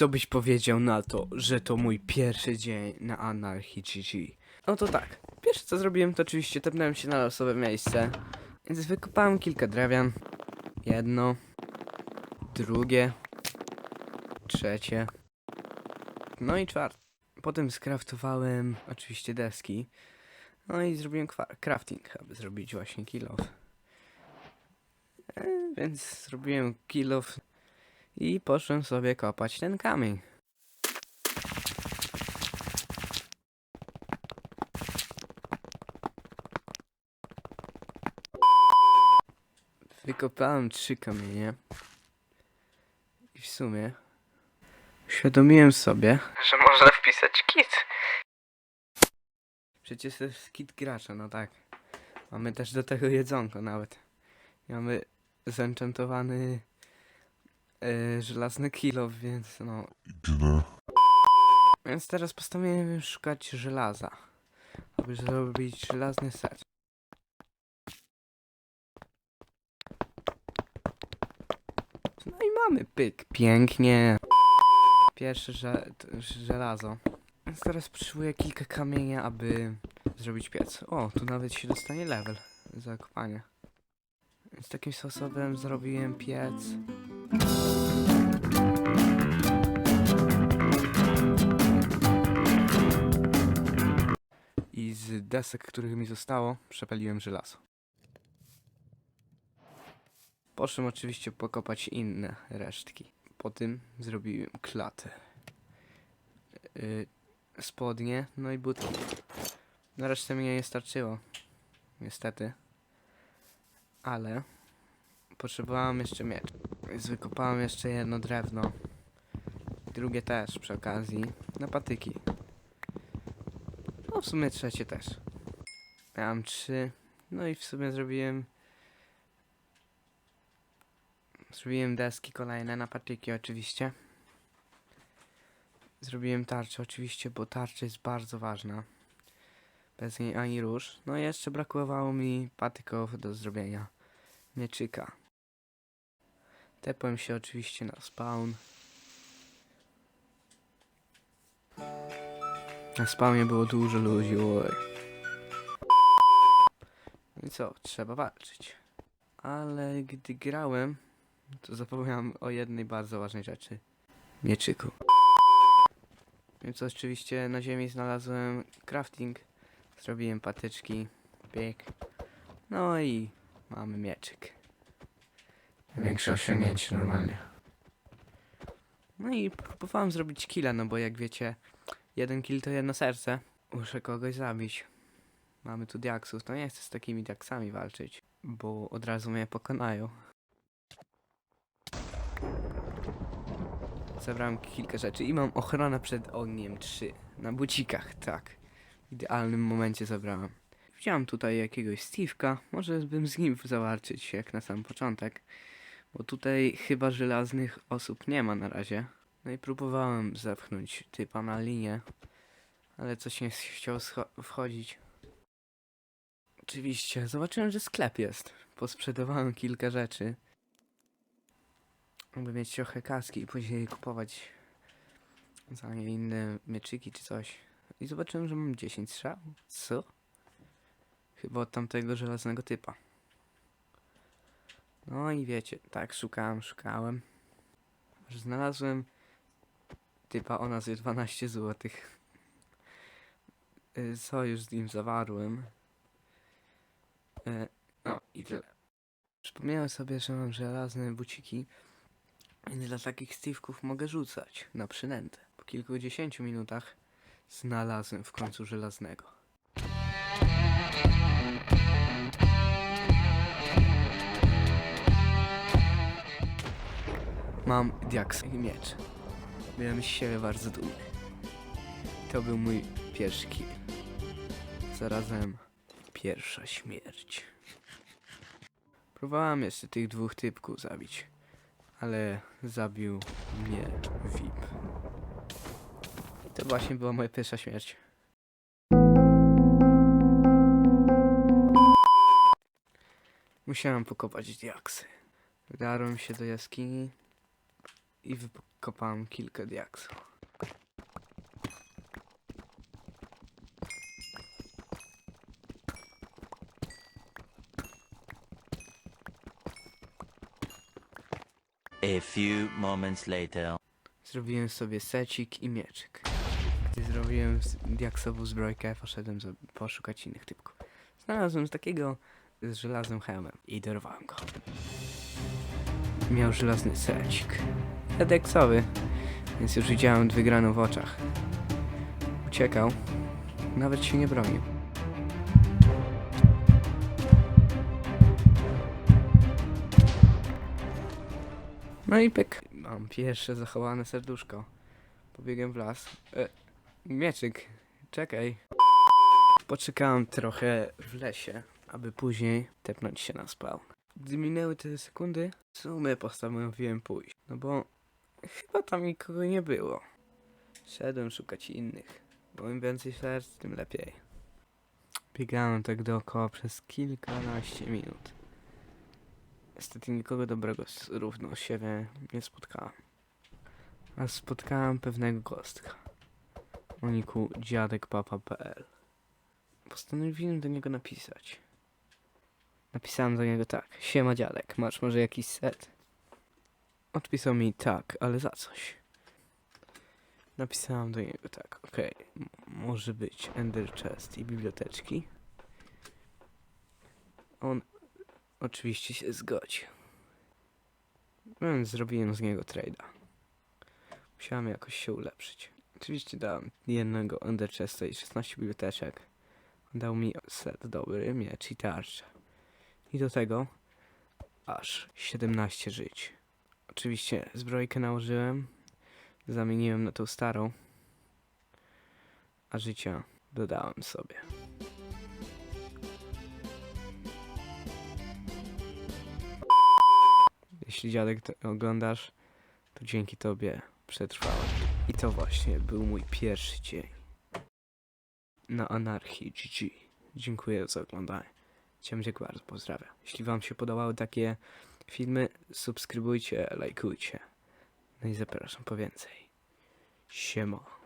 Co byś powiedział na to, że to mój pierwszy dzień na Anarchy GG? No to tak. Pierwsze co zrobiłem to oczywiście tepnąłem się na losowe miejsce. Więc wykopałem kilka drewian. Jedno. Drugie. Trzecie. No i czwarte. Potem skraftowałem oczywiście deski. No i zrobiłem crafting, aby zrobić właśnie kill off. E, więc zrobiłem kill off i poszłem sobie kopać ten kamień. Wykopałem trzy kamienie. I w sumie uświadomiłem sobie, że można wpisać kit. Przecież to jest kit gracza, no tak. Mamy też do tego jedzonko nawet. Mamy zenchantowany e, żelazny kilo, więc no. Więc teraz postanowiłem szukać żelaza, aby zrobić żelazny set. No i mamy pyk. Pięknie. Pierwsze żelazo. Więc teraz potrzebuję kilka kamienia, aby zrobić piec. O, tu nawet się dostanie level za kopanie. Więc takim sposobem zrobiłem piec. Z desek, których mi zostało, przepaliłem żelazo. Poszłem oczywiście pokopać inne resztki. Po tym zrobiłem klatę. Yy, spodnie, no i butki. Na resztę mi nie starczyło. Niestety. Ale potrzebowałem jeszcze miecz. Wykopałem jeszcze jedno drewno. Drugie też przy okazji. Na patyki. W sumie trzecie też. Miałem trzy. No i w sumie zrobiłem. Zrobiłem deski kolejne na patyki oczywiście. Zrobiłem tarczę oczywiście, bo tarcza jest bardzo ważna. Bez niej ani rusz. No i jeszcze brakowało mi patyków do zrobienia mieczyka. Tepłem się oczywiście na spawn. Na spawnie było dużo ludzi, oj. No i co, trzeba walczyć. Ale gdy grałem, to zapomniałem o jednej bardzo ważnej rzeczy. Mieczyku. Więc oczywiście na ziemi znalazłem crafting. Zrobiłem patyczki, bieg. No i mamy mieczyk. Większe osiągnięcie normalnie. No i próbowałem zrobić killa, no bo jak wiecie, jeden kill to jedno serce. Muszę kogoś zabić. Mamy tu diaksów, to nie chcę z takimi diaksami walczyć, bo od razu mnie pokonają. Zebrałem kilka rzeczy i mam ochronę przed ogniem 3 na bucikach, tak. W idealnym momencie zebrałem. Wziąłem tutaj jakiegoś Steve'ka, może bym z nim zawalczyć jak na sam początek, bo tutaj chyba żelaznych osób nie ma na razie. No i próbowałem zepchnąć typa na linię, ale coś nie chciał wchodzić. Oczywiście, zobaczyłem, że sklep jest. Posprzedawałem kilka rzeczy. Aby mieć trochę kaski i później kupować za nie inne mieczyki czy coś. I zobaczyłem, że mam 10 strzał. Co? Chyba od tamtego żelaznego typa. No i wiecie, tak szukałem, szukałem. Znalazłem typa o nazwie 12 zł. Sojusz z nim zawarłem. E, No i tyle. Przypomniałem sobie, że mam żelazne buciki. I dla takich Steve'ków mogę rzucać na przynętę. Po kilkudziesięciu minutach znalazłem w końcu żelaznego. Mam diaks i miecz. Byłem z siebie bardzo dumny. To był mój pierwszy. Zarazem pierwsza śmierć. Próbowałem jeszcze tych dwóch typków zabić ale zabił mnie VIP. I to właśnie była moja pierwsza śmierć. Musiałem pokopać diaksy. Wdarłem się do jaskini i wykopałem kilka diaksów. A few moments later. Zrobiłem sobie secik i mieczyk. Gdy zrobiłem z- diaksową zbrojkę, poszedłem za- poszukać innych typków. Znalazłem takiego z żelaznym hełmem i dorwałem go. Miał żelazny secik. Edeksowy, więc już widziałem wygraną w oczach. Uciekał, nawet się nie bronił. No i pyk. Mam pierwsze zachowane serduszko. Pobiegłem w las. E, mieczyk, czekaj. Poczekałem trochę w lesie, aby później tepnąć się na spawn. Gdy minęły te sekundy, w sumie postanowiłem pójść. No bo chyba tam nikogo nie było. Szedłem szukać innych. Bo im więcej serc, tym lepiej. Biegałem tak dookoła przez kilkanaście minut. Niestety nikogo dobrego z- równo siebie nie spotkałem. A spotkałem pewnego kostka. O niku dziadekpapa.pl Postanowiłem do niego napisać. Napisałem do niego tak. Siema dziadek, masz może jakiś set? Odpisał mi tak, ale za coś. Napisałem do niego tak, okej, m- może być Ender Chest i biblioteczki. On oczywiście się zgodził. Więc zrobiłem z niego trade'a. Musiałem jakoś się ulepszyć. Oczywiście dałem jednego Ender Chesta i 16 biblioteczek. Dał mi set dobry, miecz i tarczę. I do tego aż 17 żyć. Oczywiście zbrojkę nałożyłem, zamieniłem na tą starą, a życia dodałem sobie. Jeśli dziadek to oglądasz, to dzięki tobie przetrwałem. I to właśnie był mój pierwszy dzień na anarchii GG. Dziękuję za oglądanie. Ciemdziek bardzo pozdrawiam. Jeśli wam się podobały takie filmy, subskrybujcie, lajkujcie. No i zapraszam po więcej. Siema.